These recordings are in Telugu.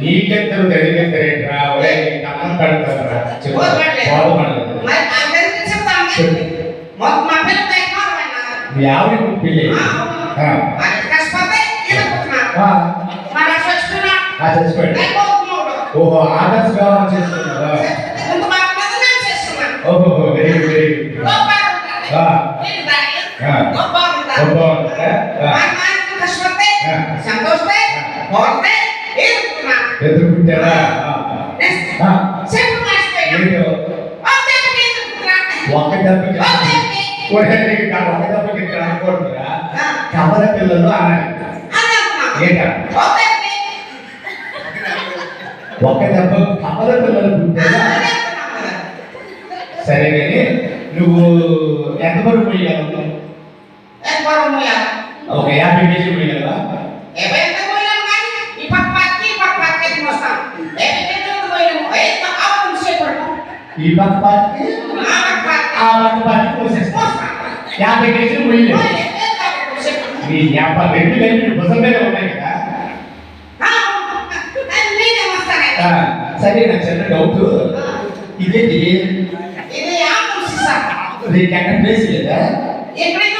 నీకెత్తరు తెలియకెత్తరేంట్రా ఒరే ఆ. ఆ. ఆ. చచ్చిపోయాడు. ఓహో ఆదర్శ వ్యవహారం చేస్తున్నారా ఓహో వెరీ గుడ్ వెరీ గుడ్. ఆ. ఆ. గొప్ప ఉంటుందా? ఆ. సంతోషతే పోతే ఏడుకున్నా ఎదురు పుట్టారా ఆ. ఆ. చెప్పు మర్చిపోయాను ఏంటో ఒక దెబ్బకి ఒరే నీకు నా ఒక దెబ్బకి ఇక్కడ అనుకోవట్లేదా కమల పిల్లలు అనాలి ఏంటా ఒక దెబ్బ కమల పిల్లలు పుట్టారా సరే కానీ నువ్వు ఎంత వరకు పోయగలవు Oke, ya. Ini beli? Eh, yang kan? Ipak pati, ipak pati mau sam. Eh, itu kamu yang eh, tak apa sih perlu? Ipak pati. Ipak pati. Awak pati proses. Yang begini sih beli ya. Ini yang paling. Ah, saya nak. Ini dia. Ini apa? Ini ya. Ini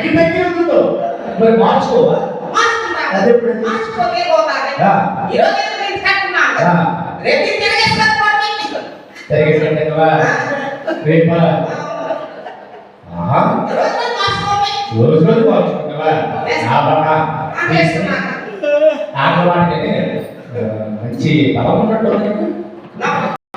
తగ్గి తగ్గి ఉంటుందో మరి మార్చుకోవా. అదే ఇప్పుడు పోతాది. కట్టున్నాను. రేపు రేపా? రోజు. రోజు మార్చుకుంటావా. ఆటలాడితే మంచి బలం ఉన్నట్టు.